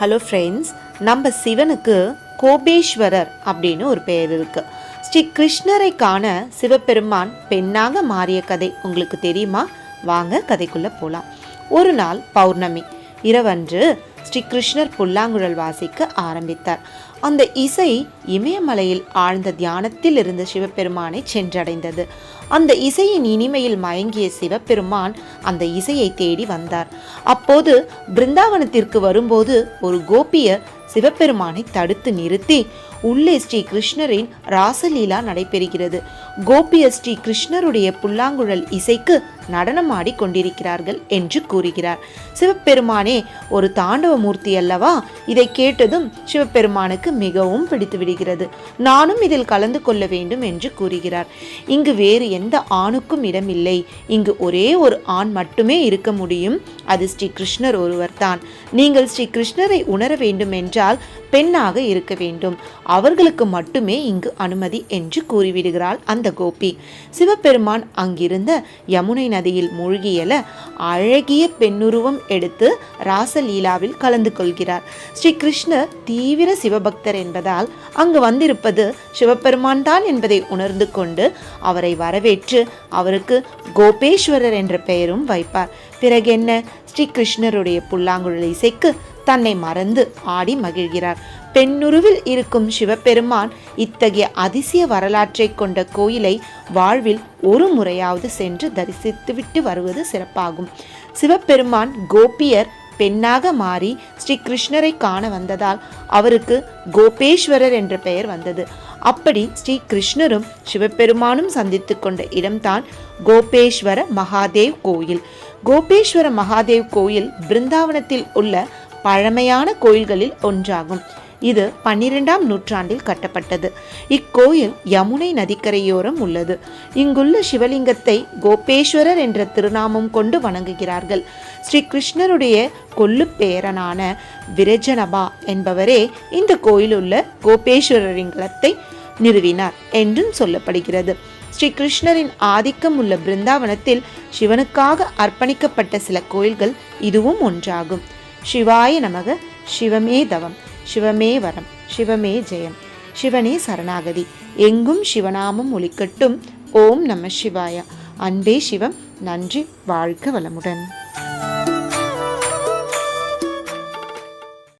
Hello friends நம்ம சிவனுக்கு கோபேஸ்வரர் அப்படின்னு ஒரு பெயர் இருக்கு. ஸ்ரீ கிருஷ்ணரை காண சிவபெருமான் பெண்ணாக மாறிய கதை உங்களுக்கு தெரியுமா? வாங்க கதைக்குள்ள போலாம். ஒரு நாள் பௌர்ணமி. இரவன்று ஸ்ரீ கிருஷ்ணர் புல்லாங்குழல் வாசிக்க ஆரம்பித்தார். அந்த இசை இமயமலையில் ஆழ்ந்த தியானத்தில் இருந்த சிவபெருமானை சென்றடைந்தது. அந்த இசையின் இனிமையில் மயங்கிய சிவபெருமான் அந்த இசையை தேடி வந்தார். அப்போது பிருந்தாவனத்திற்கு வரும்போது ஒரு கோபியர் சிவபெருமானை தடுத்து நிறுத்தி உள்ளே ஸ்ரீ கிருஷ்ணரின் ராசலீலா நடைபெறுகிறது. கோபிய ஸ்ரீ கிருஷ்ணருடைய புல்லாங்குழல் இசைக்கு நடனமாடி கொண்டிருக்கிறார்கள் என்று கூறுகிறார். சிவபெருமானே ஒரு தாண்டவ மூர்த்தி அல்லவா? இதை கேட்டதும் சிவபெருமானுக்கு மிகவும் பிடித்து விடுகிறது நானும் இதில் கலந்து கொள்ள வேண்டும் என்று கூறுகிறார். இங்கு வேறு எந்த ஆணுக்கும் இடமில்லை. இங்கு ஒரே ஒரு ஆண் மட்டுமே இருக்க முடியும். அது ஸ்ரீ கிருஷ்ணர் ஒருவர்தான். நீங்கள் ஸ்ரீ கிருஷ்ணரை உணர வேண்டும் என்றால் பெண்ணாக இருக்க வேண்டும். அவர்களுக்கு மட்டுமே இங்கு அனுமதி என்று கூறிவிடுகிறாள் அந்த கோபி. சிவபெருமான் அங்கிருந்த யமுனை நதியில் மூழ்கியல அழகிய பெண்ணுருவம் எடுத்து ராசலீலாவில் கலந்து கொள்கிறார். ஸ்ரீ கிருஷ்ணர் தீவிர சிவபக்தர் என்பதால் அங்கு வந்திருப்பது சிவபெருமான் தான் என்பதை உணர்ந்து கொண்டு அவரை வரவேற்று அவருக்கு கோபேஸ்வரர் என்ற பெயரும் வைப்பார். பிறகு என்ன ஸ்ரீ கிருஷ்ணருடைய புல்லாங்குழல் இசைக்கு தன்னை மறந்து ஆடி மகிழ்கிறார். பெண்ணுருவில் இருக்கும் சிவபெருமான் இத்தகைய அதிசய வரலாற்றை கொண்ட கோயிலை வாழ்வில் ஒரு முறையாவது சென்று தரிசித்துவிட்டு வருவது சிறப்பாகும். சிவபெருமான் கோபியர் பெண்ணாக மாறி ஸ்ரீ கிருஷ்ணரை காண வந்ததால் அவருக்கு கோபேஸ்வரர் என்ற பெயர் வந்தது. அப்படி ஸ்ரீ கிருஷ்ணரும் சிவபெருமானும் சந்தித்து கொண்ட இடம்தான் கோபேஸ்வர மகாதேவ் கோயில். கோபேஸ்வர மகாதேவ் கோயில் பிருந்தாவனத்தில் உள்ள பழமையான கோயில்களில் ஒன்றாகும். இது பன்னிரெண்டாம் நூற்றாண்டில் கட்டப்பட்டது. இக்கோயில் யமுனை நதிக்கரையோரம் உள்ளது. இங்குள்ள சிவலிங்கத்தை கோபேஸ்வரர் என்ற திருநாமம் கொண்டு வணங்குகிறார்கள். ஸ்ரீ கிருஷ்ணருடைய கொல்லு பேரனான விரஜனபா என்பவரே இந்த கோயிலுள்ள கோபேஸ்வரலிங்கத்தை நிறுவினார் என்றும் சொல்லப்படுகிறது. ஸ்ரீ கிருஷ்ணரின் ஆதிக்கம் உள்ள பிருந்தாவனத்தில் சிவனுக்காக அர்ப்பணிக்கப்பட்ட சில கோயில்கள் இதுவும் ஒன்றாகும். சிவாய நமக. சிவமே தவம் சிவமே வரம் சிவமே ஜெயம் சிவனே சரணாகதி எங்கும் சிவநாமம் ஒலிக்கட்டும் ஓம் நம சிவாய அன்பே சிவம் நன்றி வாழ்க வளமுடன்